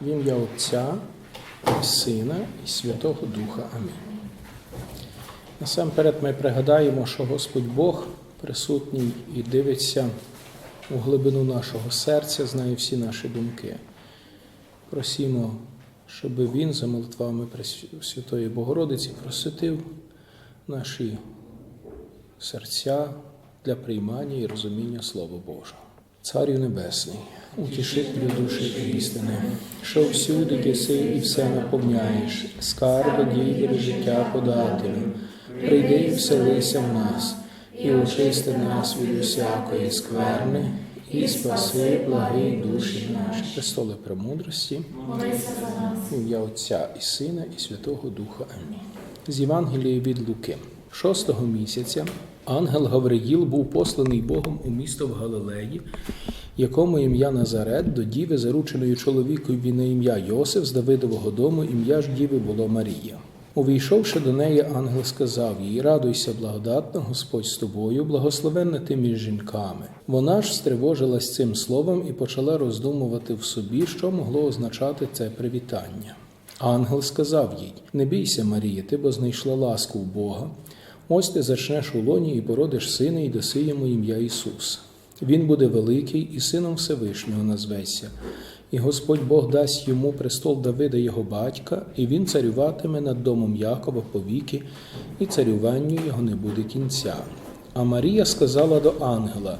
В ім'я Отця і Сина і Святого Духа. Амінь. Насамперед ми пригадаємо, що Господь Бог присутній і дивиться у глибину нашого серця, знає всі наші думки. Просімо, щоб Він за молитвами Святої Богородиці просвятив наші серця для приймання і розуміння Слова Божого. Царю Небесний, утішителю душі істини, що всюди єси і все наповняєш, скарби дії життя подателю, прийди і вселися в нас, і очисти нас від усякої скверни, і спаси благий душі наші. Престоли премудрості, ім'я Отця і Сина, і Святого Духа. Амінь. З Євангелії від Луки. Шостого місяця ангел Гавриїл був посланий Богом у місто в Галилеї, якому ім'я Назарет до діви, зарученої чоловікові на ім'я Йосиф з Давидового дому, ім'я ж діви було Марія. Увійшовши до неї, ангел сказав їй: Радуйся, благодатна, Господь з тобою, благословенна ти між жінками. Вона ж стривожилась цим словом і почала роздумувати в собі, що могло означати це привітання. Ангел сказав їй: Не бійся, Марія, ти бо знайшла ласку в Бога. Ось ти зачнеш у лоні і породиш сина, і даси йому ім'я Ісус. Він буде великий і сином Всевишнього назветься. І Господь Бог дасть йому престол Давида його батька, і він царюватиме над домом Якова повіки, і царюванню його не буде кінця. А Марія сказала до ангела: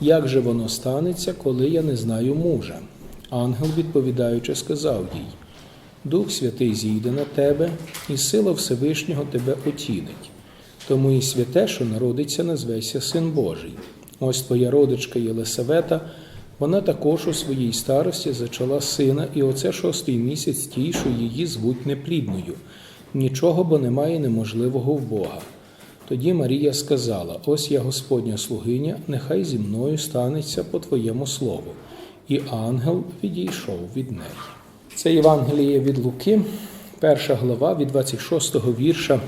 Як же воно станеться, коли я не знаю мужа? Ангел, відповідаючи, сказав їй: Дух Святий зійде на тебе, і сила Всевишнього тебе отінить. Тому і святе, що народиться, назвеся Син Божий. Ось твоя родичка Єлисавета, вона також у своїй старості зачала сина, і оце шостий місяць тій, що її звуть неплідною. Нічого бо немає неможливого в Бога. Тоді Марія сказала: Ось я Господня слугиня, нехай зі мною станеться по твоєму слову. І ангел відійшов від неї. Це Євангеліє від Луки, перша глава від 26 го вірша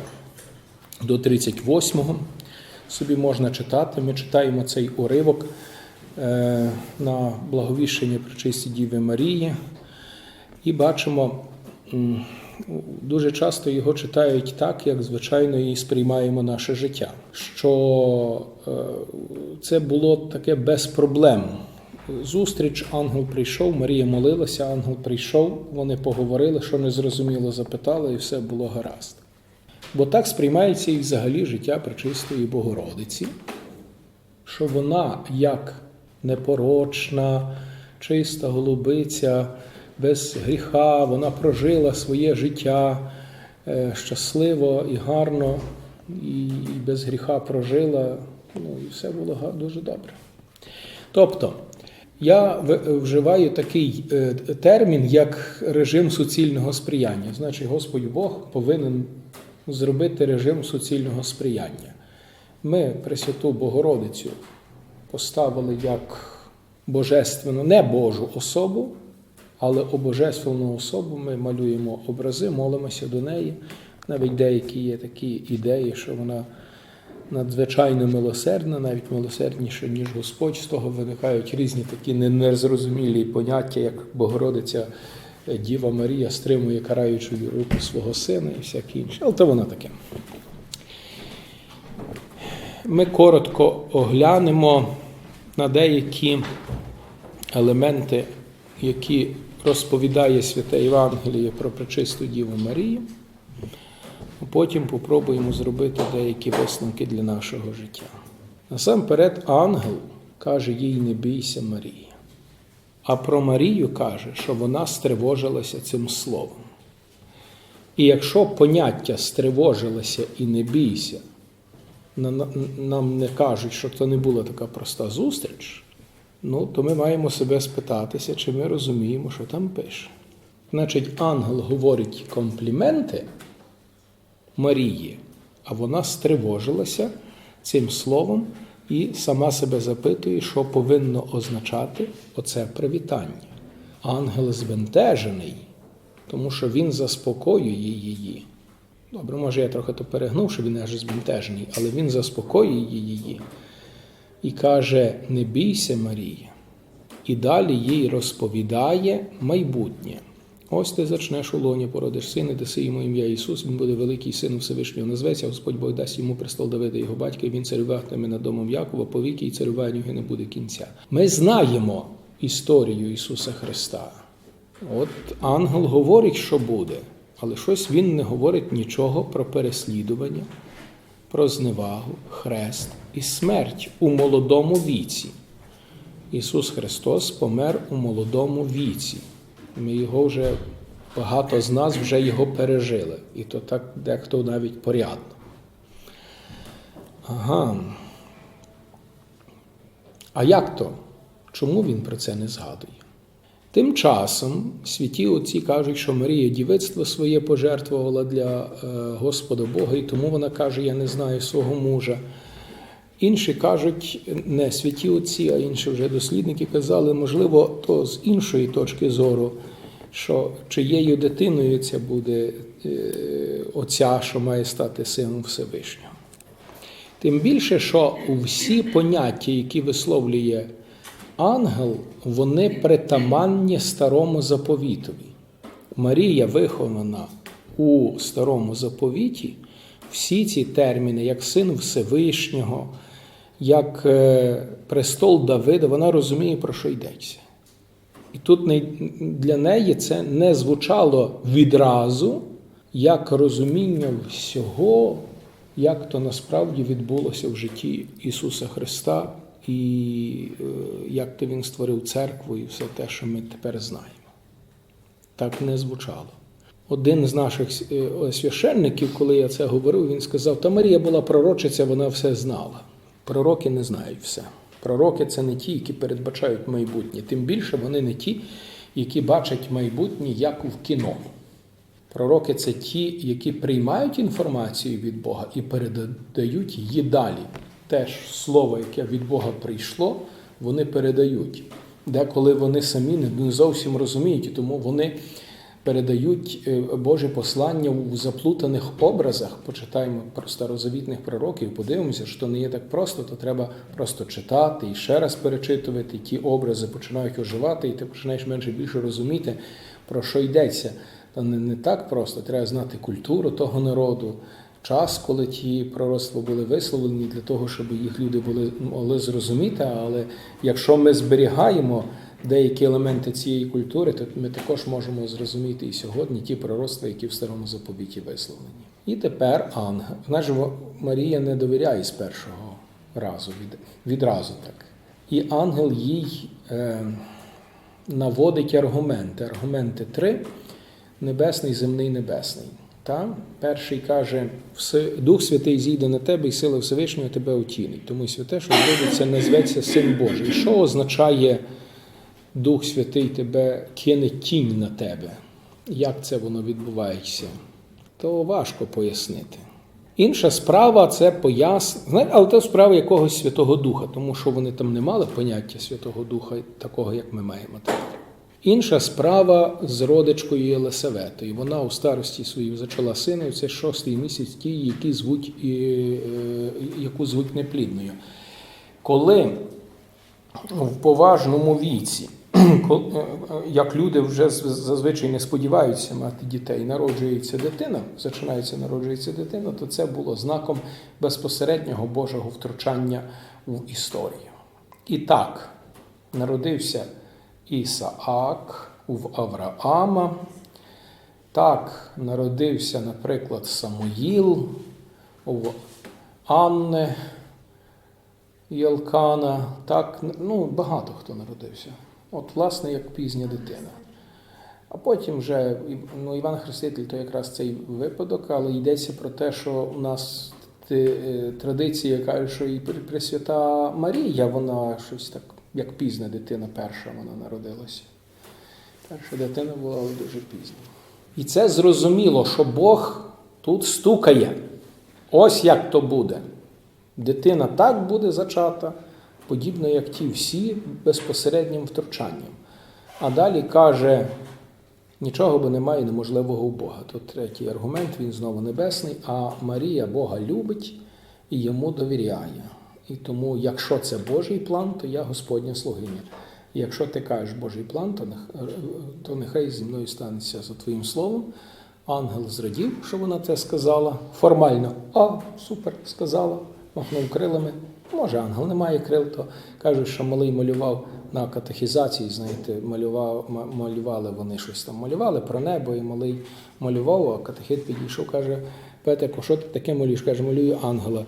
до 38-го. Собі можна читати. Ми читаємо цей уривок е, на благовіщення Пречисті Діви Марії і бачимо, дуже часто його читають так, як звичайно і сприймаємо наше життя. Що е, це було таке без проблем. Зустріч, ангел прийшов, Марія молилася, ангел прийшов, вони поговорили, що незрозуміло запитали, і все було гаразд. Бо так сприймається і взагалі життя Пречистої Богородиці, що вона як непорочна, чиста голубиця, без гріха, вона прожила своє життя е, щасливо і гарно, і без гріха прожила, ну і все було дуже добре. Тобто, я вживаю такий е, термін, як режим суцільного сприяння. Значить, Господь Бог повинен зробити режим суцільного сприяння. Ми Пресвяту Богородицю поставили як божественну, не Божу особу, але у божественну особу ми малюємо образи, молимося до неї. Навіть деякі є такі ідеї, що вона надзвичайно милосердна, навіть милосердніша, ніж Господь. З того виникають різні такі незрозумілі поняття, як Богородиця Діва Марія стримує караючою руку свого сина і всяке інше. Але то вона таке. Ми коротко оглянемо на деякі елементи, які розповідає Святе Євангеліє про пречисту Діву Марію. Потім попробуємо зробити деякі висновки для нашого життя. Насамперед, ангел каже їй: не бійся Марії. А про Марію каже, що вона стривожилася цим словом. І якщо поняття стривожилася і не бійся, на- на- нам не кажуть, що це не була така проста зустріч, ну, то ми маємо себе спитатися, чи ми розуміємо, що там пише. Значить, ангел говорить компліменти Марії, а вона стривожилася цим словом і сама себе запитує, що повинно означати оце привітання. Ангел збентежений, тому що він заспокоює її. Добре, може, я трохи то перегнув, що він аж збентежений, але він заспокоює її і каже: Не бійся, Марія. І далі їй розповідає майбутнє. Ось ти зачнеш у лоні, породиш сина, даси йому ім'я Ісус, він буде великий син Всевишнього назветься, Господь Бог дасть йому престол Давида, його батька, і він царюватиме над домом Якова, повіки, і царювання його не буде кінця. Ми знаємо історію Ісуса Христа. От ангел говорить, що буде, але щось він не говорить нічого про переслідування, про зневагу, хрест і смерть у молодому віці. Ісус Христос помер у молодому віці. Ми його вже багато з нас вже його пережили. І то так дехто навіть порядно. Ага. А як то? Чому він про це не згадує? Тим часом святі отці кажуть, що Марія дівицтво своє пожертвувала для е, Господа Бога, і тому вона каже: Я не знаю свого мужа. Інші кажуть, не святі отці, а інші вже дослідники казали, можливо, то з іншої точки зору, що чиєю дитиною це буде е, оця, що має стати сином Всевишнього. Тим більше, що всі поняття, які висловлює ангел, вони притаманні старому заповітові. Марія вихована у старому заповіті, всі ці терміни, як син Всевишнього, як е, престол Давида, вона розуміє, про що йдеться. І тут для неї це не звучало відразу як розуміння всього, як то насправді відбулося в житті Ісуса Христа, і е, як то Він створив церкву і все те, що ми тепер знаємо. Так не звучало. Один з наших е, священників, коли я це говорив, він сказав: Та Марія була пророчиця, вона все знала. Пророки не знають все. Пророки це не ті, які передбачають майбутнє. Тим більше вони не ті, які бачать майбутнє як в кіно. Пророки це ті, які приймають інформацію від Бога і передають її далі. Теж слово, яке від Бога прийшло, вони передають. Деколи вони самі не зовсім розуміють, тому вони передають е, Боже послання у заплутаних образах. Почитаємо про старозавітних пророків, подивимося, що не є так просто, то треба просто читати і ще раз перечитувати. Ті образи починають оживати, і ти починаєш менше більше розуміти, про що йдеться. Та не, не так просто. Треба знати культуру того народу, час, коли ті пророцтва були висловлені, для того, щоб їх люди були, могли зрозуміти. Але якщо ми зберігаємо деякі елементи цієї культури, то ми також можемо зрозуміти і сьогодні ті пророцтва, які в старому заповіті висловлені. І тепер ангел. Вона Марія не довіряє з першого разу, від, відразу так. І ангел їй е, наводить аргументи. Аргументи три небесний, земний, небесний. Та? Перший каже, Дух Святий зійде на тебе, і сила Всевишнього тебе отінить. Тому святе, що зробиться, назветься Син Божий. Що означає Дух Святий тебе кине тінь на тебе? Як це воно відбувається? То важко пояснити. Інша справа це пояс... Знаєте, але це справа якогось Святого Духа, тому що вони там не мали поняття Святого Духа, такого, як ми маємо тепер. Інша справа з родичкою Єлисаветою. Вона у старості своїй зачала сина, і це шостий місяць ті, які звуть, е, яку звуть неплідною. Коли в поважному віці, як люди вже зазвичай не сподіваються мати дітей, народжується дитина, починається народжується дитина, то це було знаком безпосереднього Божого втручання в історію. І так, народився Ісаак в Авраама. Так, народився, наприклад, Самуїл в Анни Єлкана. Так, ну, багато хто народився. От, власне, як пізня дитина. А потім вже ну, Іван Хреститель то якраз цей випадок, але йдеться про те, що у нас е, традиція каже, що і Пресвята Марія, вона щось так, як пізна дитина, перша вона народилася. Перша дитина була дуже пізно. І це зрозуміло, що Бог тут стукає. Ось як то буде. Дитина так буде зачата, подібно як ті всі безпосереднім втручанням. А далі каже, нічого бо немає неможливого у Бога. Тут третій аргумент, він знову небесний, а Марія Бога любить і йому довіряє. І тому, якщо це Божий план, то я Господня слугиня. Якщо ти кажеш Божий план, то нех- то нехай зі мною станеться за твоїм словом. Ангел зрадів, що вона це сказала. Формально, а, супер, сказала, махнув крилами. Може, ангел не має крил, то кажуть, що малий малював на катехізації, знаєте, малював, малювали вони щось там, малювали про небо, і малий малював, а катехит підійшов, каже, Петику, що ти таке малюєш? Каже, малюю ангела.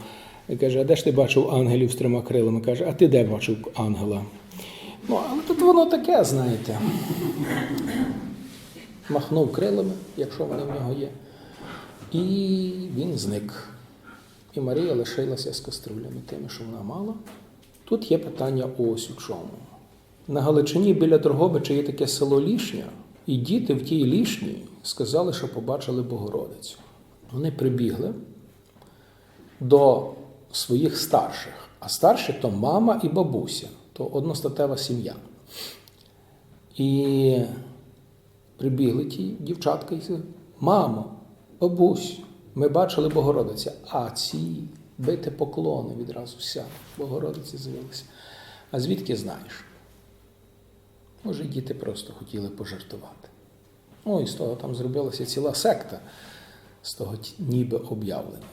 І каже, а де ж ти бачив ангелів з трьома крилами? Каже, а ти де бачив ангела? Ну, але тут воно таке, знаєте. Махнув крилами, якщо вони в нього є. І він зник. І Марія лишилася з каструлями тими, що вона мала. Тут є питання ось у чому. На Галичині біля Дрогобича є таке село Лішня, і діти в тій лішні сказали, що побачили Богородицю. Вони прибігли до своїх старших, а старші то мама і бабуся, то одностатева сім'я. І прибігли ті дівчатка і сказали, мамо, бабусь, ми бачили Богородиця, а ці бити поклони відразу вся. Богородиці з'явилися. А звідки знаєш? Може, діти просто хотіли пожартувати. Ну і з того там зробилася ціла секта з того ніби об'явлення.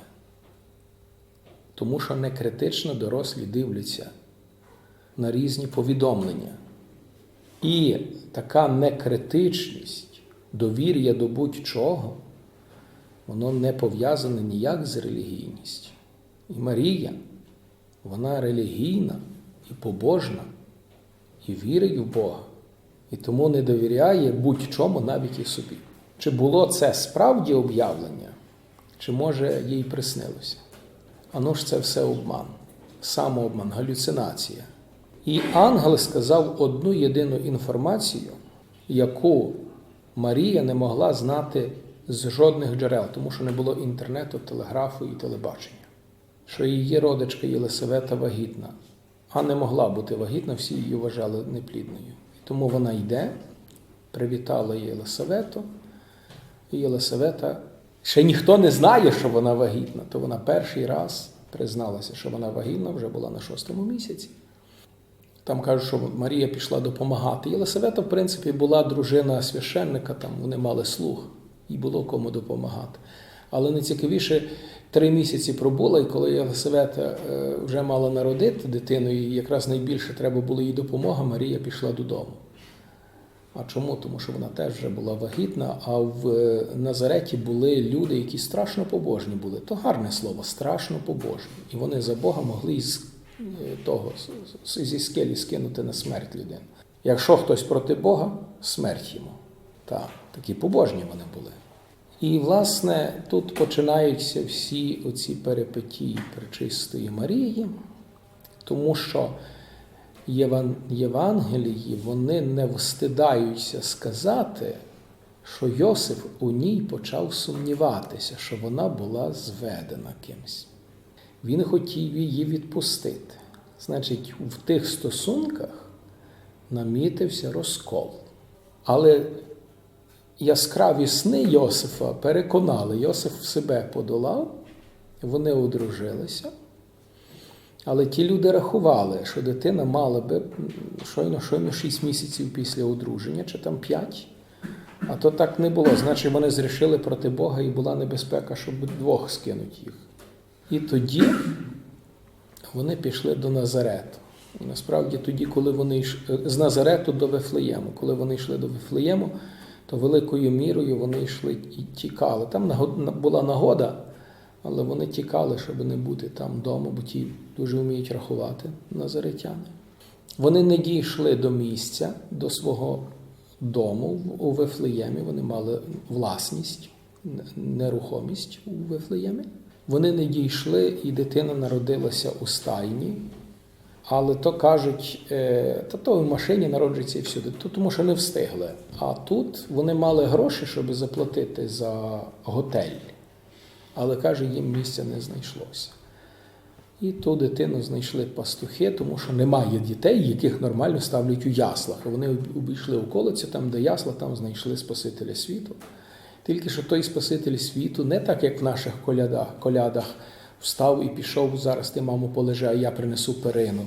Тому що не критично дорослі дивляться на різні повідомлення. І така некритичність, довір'я до будь-чого, воно не пов'язане ніяк з релігійністю. І Марія, вона релігійна і побожна, і вірить в Бога, і тому не довіряє будь-чому навіть і собі. Чи було це справді об'явлення, чи може їй приснилося? Ано ж це все обман, самообман, галюцинація. І ангел сказав одну єдину інформацію, яку Марія не могла знати з жодних джерел, тому що не було інтернету, телеграфу і телебачення. Що її родичка Єлисавета вагітна, а не могла бути вагітна, всі її вважали неплідною. Тому вона йде, привітала Єлисавету, і Єлисавета ще ніхто не знає, що вона вагітна, то вона перший раз призналася, що вона вагітна, вже була на шостому місяці. Там кажуть, що Марія пішла допомагати. Єлисавета, в принципі, була дружина священника, там вони мали слух, і було кому допомагати. Але найцікавіше, три місяці пробула, і коли Єлисавета е, вже мала народити дитину, і якраз найбільше треба було їй допомога, Марія пішла додому. А чому? Тому що вона теж вже була вагітна, а в е, Назареті були люди, які страшно побожні були. То гарне слово, страшно побожні. І вони за Бога могли із е, того зі скелі скинути на смерть людину. Якщо хтось проти Бога, смерть йому. Так, такі побожні вони були. І, власне, тут починаються всі оці перипетії Пречистої Марії, тому що Євангелії вони не встидаються сказати, що Йосиф у ній почав сумніватися, що вона була зведена кимсь. Він хотів її відпустити. Значить, в тих стосунках намітився розкол. Але яскраві сни Йосифа переконали, Йосиф себе подолав, вони одружилися. Але ті люди рахували, що дитина мала би щойно щойно 6 місяців після одруження, чи там 5. А то так не було. Значить, вони зрішили проти Бога і була небезпека, щоб двох скинуть їх. І тоді вони пішли до Назарету. І насправді тоді, коли вони йшли з Назарету до Вифлеєму, коли вони йшли до Вифлеєму, то великою мірою вони йшли і тікали. Там була нагода, але вони тікали, щоб не бути там вдома, бо ті дуже вміють рахувати назаретяни. Вони не дійшли до місця, до свого дому у Вифлеємі. Вони мали власність, нерухомість у Вифлеємі. Вони не дійшли, і дитина народилася у стайні. Але то кажуть, е, та то в машині народжується і всюди, то тому що не встигли. А тут вони мали гроші, щоб заплатити за готель. Але каже, їм місця не знайшлося. І ту дитину знайшли пастухи, тому що немає дітей, яких нормально ставлять у яслах. Вони обійшли околиці, там, де ясла, там знайшли Спасителя світу. Тільки що той Спаситель світу, не так, як в наших колядах, колядах, встав і пішов, зараз ти, мамо, полежи, а я принесу перину.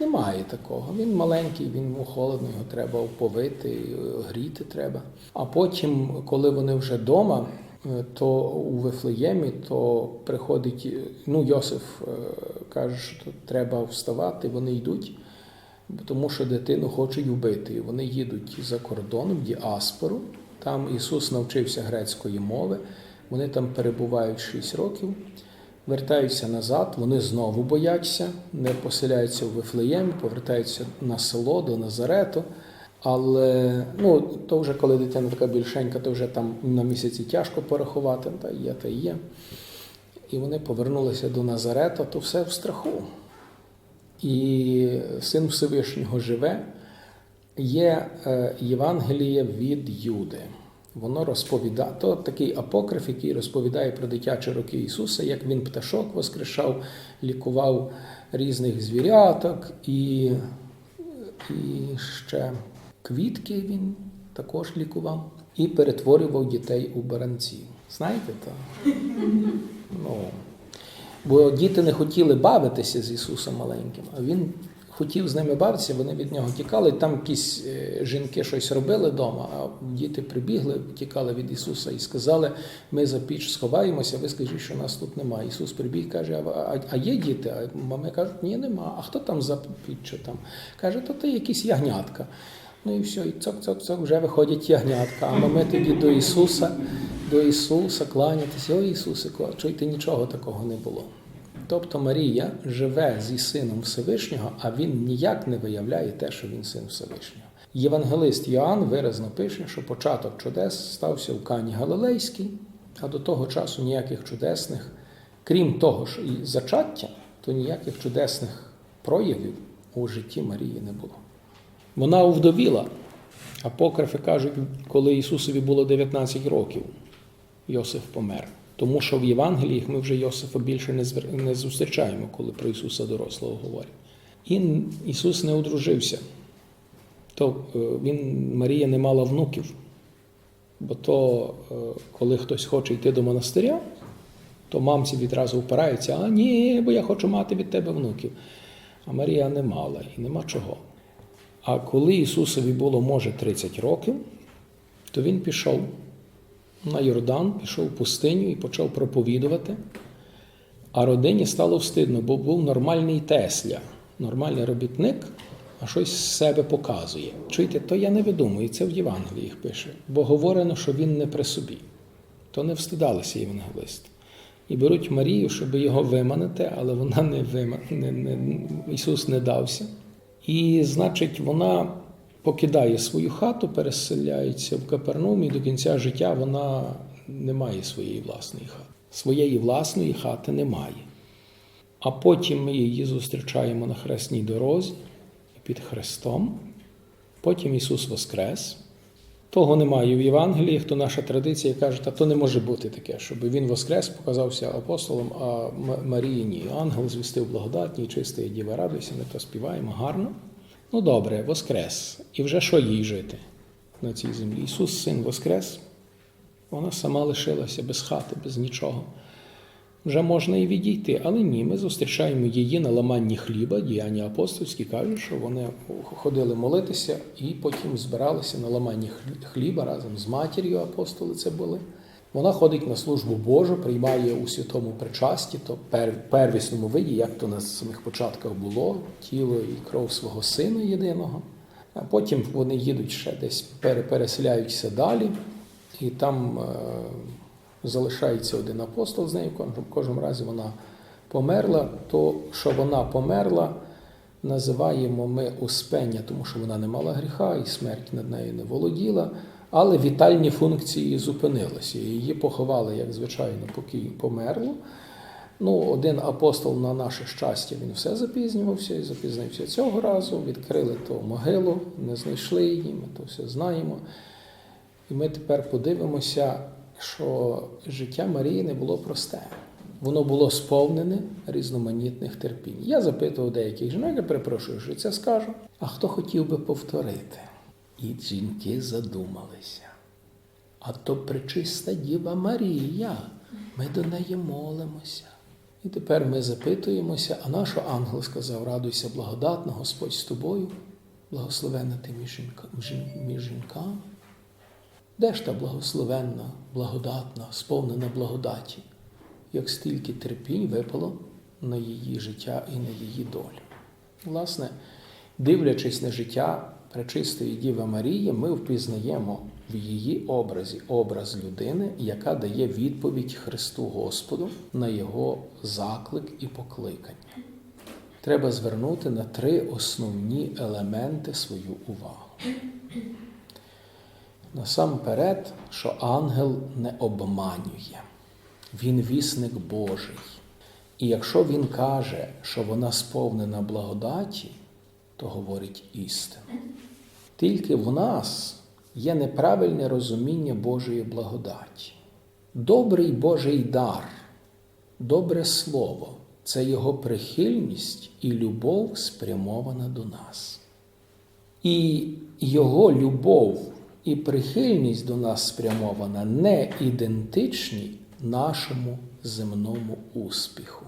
Немає такого. Він маленький, він йому холодно, його треба оповити, гріти треба. А потім, коли вони вже вдома, е, то у Вифлеємі, то приходить, е, ну, Йосиф е, каже, що треба вставати, вони йдуть, тому що дитину хочуть вбити. Вони їдуть за кордоном, в діаспору. Там Ісус навчився грецької мови, вони там перебувають 6 років вертаються назад, вони знову бояться, не поселяються в Вифлеємі, повертаються на село до Назарету. Але ну, то вже коли дитина така більшенька, то вже там на місяці тяжко порахувати, та є, та є. І вони повернулися до Назарета, то все в страху. І син Всевишнього живе. Є е, Євангеліє від Юди. Воно розповідає, то такий апокриф, який розповідає про дитячі роки Ісуса, як він пташок воскрешав, лікував різних звіряток і, і ще квітки він також лікував і перетворював дітей у баранців. Знаєте то? Ну, бо діти не хотіли бавитися з Ісусом маленьким, а він хотів з ними бавитися, вони від нього тікали. Там якісь е, жінки щось робили вдома, а діти прибігли, тікали від Ісуса і сказали: ми за піч сховаємося, ви скажіть, що нас тут немає. Ісус прибіг каже: а, а, є діти? А мами кажуть, ні, нема. А хто там за піччю там? Каже, то ти якісь ягнятка. Ну і все, і цок-цок-цок, вже виходять ягнятка. А ми тоді до Ісуса, до Ісуса кланятися. О Ісусе, чуйте, нічого такого не було. Тобто Марія живе зі сином Всевишнього, а він ніяк не виявляє те, що він син Всевишнього. Євангелист Йоанн виразно пише, що початок чудес стався в Кані Галилейській, а до того часу ніяких чудесних, крім того, що і зачаття, то ніяких чудесних проявів у житті Марії не було. Вона овдовіла. Апокрифи кажуть, коли Ісусові було 19 років, Йосиф помер. Тому що в Євангеліях ми вже Йосифа більше не не зустрічаємо, коли про Ісуса дорослого говорять. І Ісус не одружився. То е, він, Марія не мала внуків. Бо то, е, коли хтось хоче йти до монастиря, то мамці відразу впираються, а ні, бо я хочу мати від тебе внуків. А Марія не мала і нема чого. А коли Ісусові було, може, 30 років, то він пішов на Йордан, пішов в пустиню і почав проповідувати. А родині стало встидно, бо був нормальний Тесля, нормальний робітник, а щось з себе показує. Чуєте, то я не видумую, це в Євангеліях пише, бо говорено, що він не при собі. То не встидалися євангелист. І беруть Марію, щоб його виманити, але вона не виман... не, не, Ісус не дався. І, значить, вона покидає свою хату, переселяється в Капернаум, і до кінця життя вона не має своєї власної хати. Своєї власної хати немає. А потім ми її зустрічаємо на хресній дорозі під Христом. Потім Ісус Воскрес. Того немає в Євангелії, хто наша традиція каже, та то не може бути таке, щоб він воскрес, показався апостолом, а Марії ні. Ангел звістив благодатній, чистий діва радуйся, ми то співаємо гарно. Ну добре, воскрес. І вже що їй жити на цій землі? Ісус, син Воскрес, вона сама лишилася без хати, без нічого. Вже можна і відійти, але ні, ми зустрічаємо її на ламанні хліба, діяння апостольські кажуть, що вони ходили молитися і потім збиралися на ламанні хліба разом з матір'ю апостоли це були. Вона ходить на службу Божу, приймає у святому причасті, то пер, первісному виді, як то на самих початках було, тіло і кров свого сина єдиного. А потім вони їдуть ще десь, переселяються далі, і там е, залишається один апостол з нею. В кожному разі вона померла. То, що вона померла, називаємо ми успення, тому що вона не мала гріха і смерть над нею не володіла. Але вітальні функції зупинилися. Її поховали, як звичайно, поки померло. Ну, один апостол на наше щастя, він все запізнювався і запізнився цього разу. Відкрили ту могилу, не знайшли її, ми то все знаємо. І ми тепер подивимося, що життя Марії не було просте. Воно було сповнене різноманітних терпінь. Я запитував деяких жінок, я перепрошую, що це скажу. А хто хотів би повторити? І жінки задумалися. А то пречиста Діва Марія, ми до неї молимося. І тепер ми запитуємося, а наш ангел сказав: Радуйся, благодатна, Господь з тобою, благословенна ти між, жінка, між жінками. Де ж та благословенна, благодатна, сповнена благодаті, як стільки терпінь випало на її життя і на її долю? Власне, дивлячись на життя пречистої Діви Марії, ми впізнаємо в її образі образ людини, яка дає відповідь Христу Господу на його заклик і покликання. Треба звернути на три основні елементи свою увагу. Насамперед, що ангел не обманює, він вісник Божий. І якщо він каже, що вона сповнена благодаті, то говорить істину. Тільки в нас є неправильне розуміння Божої благодаті. Добрий Божий дар, добре слово це його прихильність і любов спрямована до нас. І його любов і прихильність до нас спрямована не ідентичні нашому земному успіху.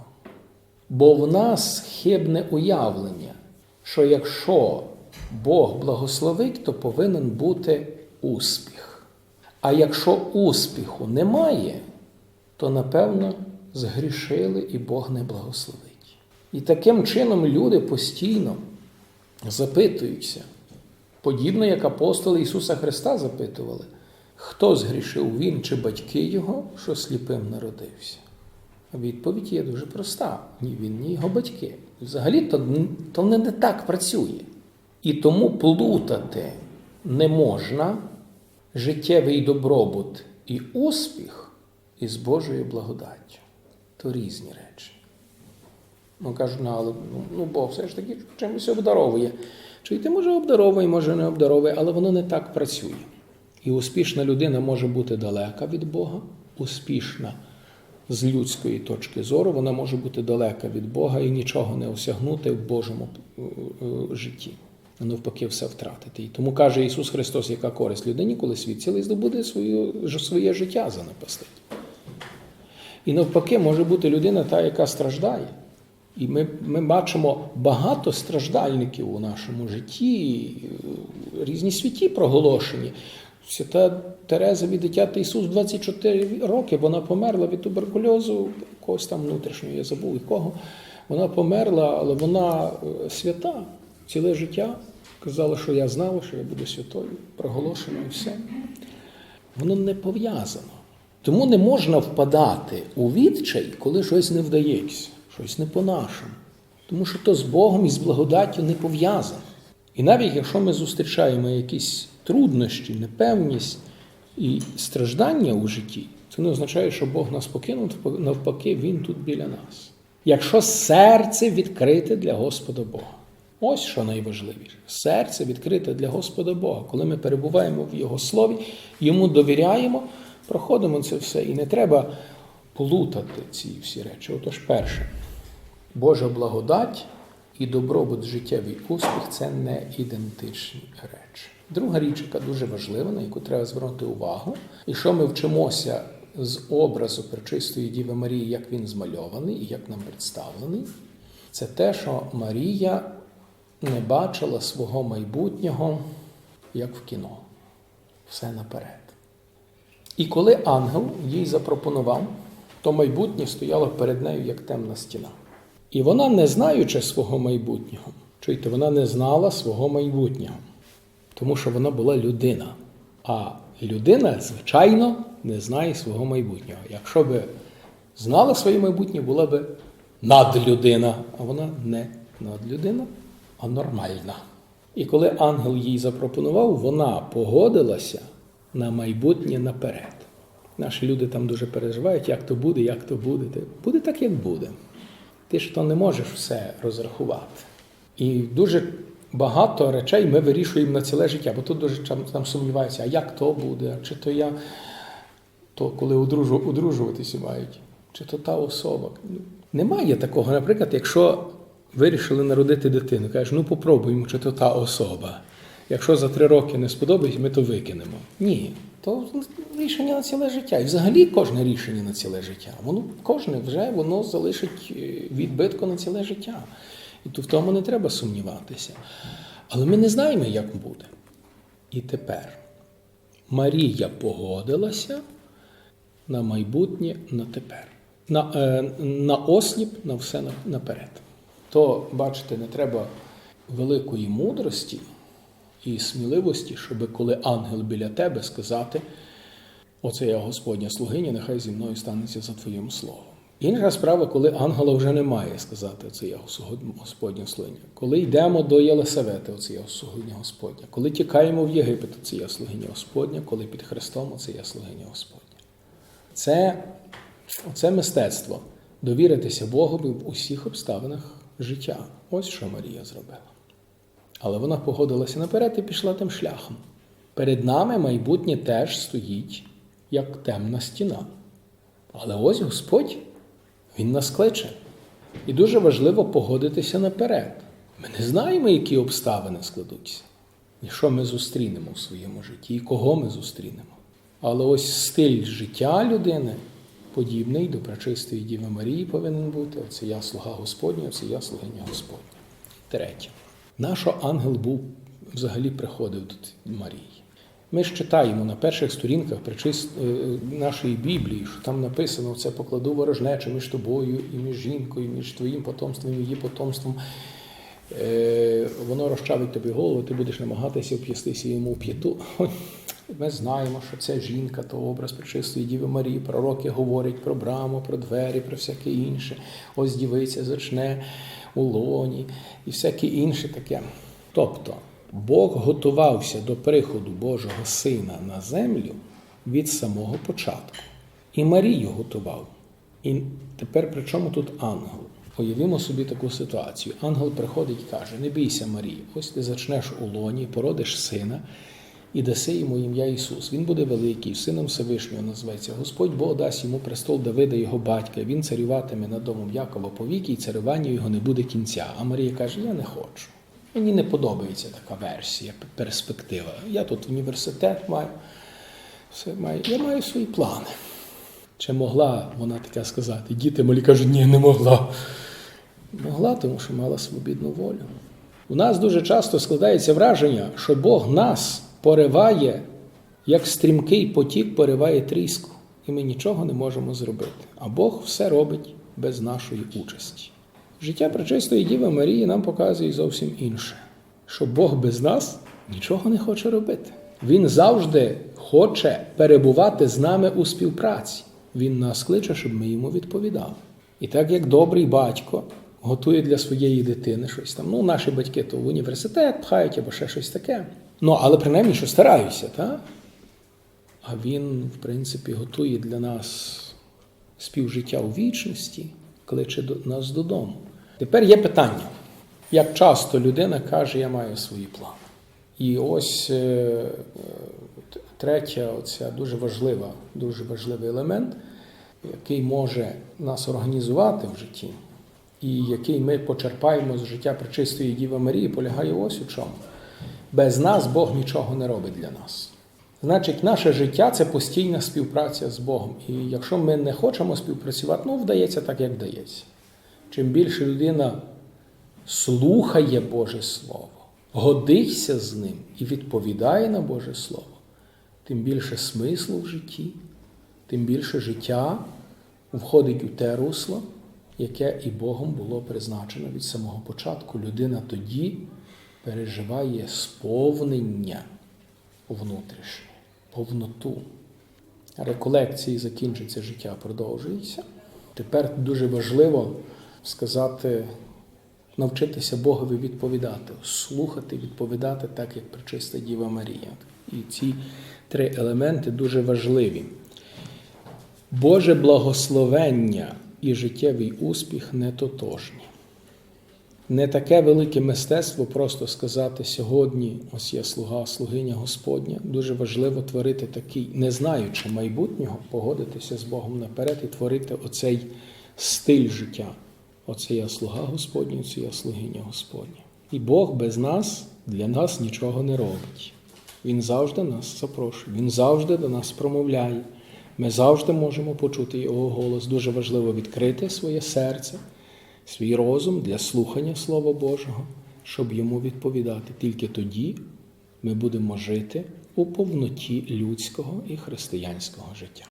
Бо в нас хибне уявлення, що якщо Бог благословить, то повинен бути успіх. А якщо успіху немає, то напевно згрішили і Бог не благословить. І таким чином люди постійно запитуються, подібно як апостоли Ісуса Христа запитували, хто згрішив він чи батьки його, що сліпим народився. Відповідь є дуже проста: ні він, ні його батьки. Взагалі то, то не, не так працює. І тому плутати не можна життєвий добробут і успіх із Божою благодаттю. То різні речі. Ну кажуть, ну, але ну, ну Бог все ж таки чимось обдаровує. Чи ти може обдаровує, може не обдаровує, але воно не так працює. І успішна людина може бути далека від Бога, успішна з людської точки зору, вона може бути далека від Бога і нічого не осягнути в Божому е, е, житті. Навпаки, все втратити. І тому каже Ісус Христос, яка користь людині, коли світ цілий здобуде свою, своє життя занапастить. І навпаки, може бути людина та, яка страждає. І ми, ми бачимо багато страждальників у нашому житті, різні святі проголошені. Свята Тереза від дитя Ісус 24 роки, вона померла від туберкульозу, когось там внутрішнього, я забув якого. Вона померла, але вона е, свята ціле життя. Казала, що я знала, що я буду святою, проголошено і все. Воно не пов'язано. Тому не можна впадати у відчай, коли щось не вдається, щось не по-нашому. Тому що то з Богом і з благодаттю не пов'язано. І навіть якщо ми зустрічаємо якісь труднощі, непевність і страждання у житті, це не означає, що Бог нас покинув, навпаки, Він тут біля нас. Якщо серце відкрите для Господа Бога. Ось що найважливіше. Серце відкрите для Господа Бога. Коли ми перебуваємо в Його слові, йому довіряємо, проходимо це все. І не треба плутати ці всі речі. Отож, перше, Божа благодать і добробут життєвий успіх це не ідентичні речі. Друга річ, яка дуже важлива, на яку треба звернути увагу, і що ми вчимося з образу Пречистої Діви Марії, як він змальований і як нам представлений, це те, що Марія не бачила свого майбутнього як в кіно. Все наперед. І коли ангел їй запропонував, то майбутнє стояло перед нею як темна стіна. І вона, не знаючи свого майбутнього, чуєте, вона не знала свого майбутнього, тому що вона була людина. А людина, звичайно, не знає свого майбутнього. Якщо би знала своє майбутнє, була би надлюдина, а вона не надлюдина, а нормальна. І коли ангел їй запропонував, вона погодилася на майбутнє наперед. Наші люди там дуже переживають, як то буде, як то буде. Буде так, як буде. Ти ж то не можеш все розрахувати. І дуже багато речей ми вирішуємо на ціле життя, бо тут дуже там сумніваються, а як то буде, чи то я, то коли одружу, одружуватися мають, чи то та особа. Немає такого, наприклад, якщо вирішили народити дитину, кажеш, ну попробуємо, чи то та особа. Якщо за три роки не сподобається, ми то викинемо. Ні. то рішення на ціле життя. І взагалі кожне рішення на ціле життя. Воно кожне вже воно залишить е, відбитку на ціле життя. І то в тому не треба сумніватися. Але ми не знаємо, як буде. І тепер Марія погодилася на майбутнє на тепер. На, е, на осліп, на все наперед. То, бачите, не треба великої мудрості і сміливості, щоб коли ангел біля тебе сказати, оце я Господня слугиня, нехай зі мною станеться за твоїм словом. Інша справа, коли ангела вже немає сказати, оце я Господня слугиня. Коли йдемо до Єлисавети, оце я слугиня Господня. Коли тікаємо в Єгипет, оце я слугиня Господня, коли під Христом, оце я слугиня Господня. Це, це мистецтво довіритися Богові в усіх обставинах життя. Ось що Марія зробила. Але вона погодилася наперед і пішла тим шляхом. Перед нами майбутнє теж стоїть як темна стіна. Але ось Господь, Він нас кличе. І дуже важливо погодитися наперед. Ми не знаємо, які обставини складуться, і що ми зустрінемо в своєму житті, і кого ми зустрінемо. Але ось стиль життя людини подібний до пречистої Діви Марії повинен бути. Оце я слуга Господня, оце я слугиня Господня. Третє. Наш ангел був взагалі приходив до Марії. Ми ж читаємо на перших сторінках е, нашої Біблії, що там написано: це покладу ворожнечу між тобою і між жінкою, між твоїм потомством і її потомством. Е, Воно розчавить тобі голову, ти будеш намагатися вп'ястися йому в п'яту. Ми знаємо, що це жінка, то образ пречистої Діви Марії. Пророки говорять про браму, про двері, про всяке інше. Ось дівиця зачне у лоні і всяке інше таке. Тобто Бог готувався до приходу Божого Сина на землю від самого початку. І Марію готував. І тепер при чому тут ангел? Уявімо собі таку ситуацію. Ангел приходить і каже: Не бійся, Марії, ось ти зачнеш у лоні, породиш сина і даси йому ім'я Ісус. Він буде великий, сином Всевишнього називається. Господь Бог дасть йому престол Давида, його батька. Він царюватиме над домом Якова повіки, і царювання його не буде кінця. А Марія каже: Я не хочу. Мені не подобається така версія, перспектива. Я тут університет маю, все маю. Я маю свої плани. Чи могла вона таке сказати? Діти малі кажуть, ні, не могла. Могла, тому що мала свобідну волю. У нас дуже часто складається враження, що Бог нас пориває, як стрімкий потік пориває тріску, і ми нічого не можемо зробити. А Бог все робить без нашої участі. Життя Пречистої Діви Марії нам показує зовсім інше, що Бог без нас нічого не хоче робити. Він завжди хоче перебувати з нами у співпраці. Він нас кличе, щоб ми йому відповідали. І так як добрий батько готує для своєї дитини щось там. Ну, наші батьки то в університет пхають або ще щось таке. Ну, але принаймні, що стараюся, так? А він, в принципі, готує для нас співжиття у вічності, кличе нас додому. Тепер є питання, як часто людина каже, я маю свої плани. І ось е, третя, оця дуже важлива, дуже важливий елемент, який може нас організувати в житті, і який ми почерпаємо з життя Пречистої Діви Марії, полягає ось у чому. Без нас Бог нічого не робить для нас. Значить, наше життя це постійна співпраця з Богом. І якщо ми не хочемо співпрацювати, ну вдається так, як вдається. Чим більше людина слухає Боже Слово, годиться з ним і відповідає на Боже Слово, тим більше смислу в житті, тим більше життя входить у те русло, яке і Богом було призначено від самого початку. Людина тоді переживає сповнення внутрішнє, повноту. Реколекції закінчиться, життя продовжується. Тепер дуже важливо сказати, навчитися Богові відповідати, слухати, відповідати так, як причиста Діва Марія. І ці три елементи дуже важливі. Боже благословення і життєвий успіх не тотожні. Не таке велике мистецтво просто сказати сьогодні, ось я слуга, слугиня Господня. Дуже важливо творити такий, не знаючи майбутнього, погодитися з Богом наперед і творити оцей стиль життя. Оце я слуга Господня, це я слугиня Господня. І Бог без нас для нас нічого не робить. Він завжди нас запрошує, Він завжди до нас промовляє. Ми завжди можемо почути Його голос. Дуже важливо відкрити своє серце, свій розум для слухання Слова Божого, щоб йому відповідати. Тільки тоді ми будемо жити у повноті людського і християнського життя.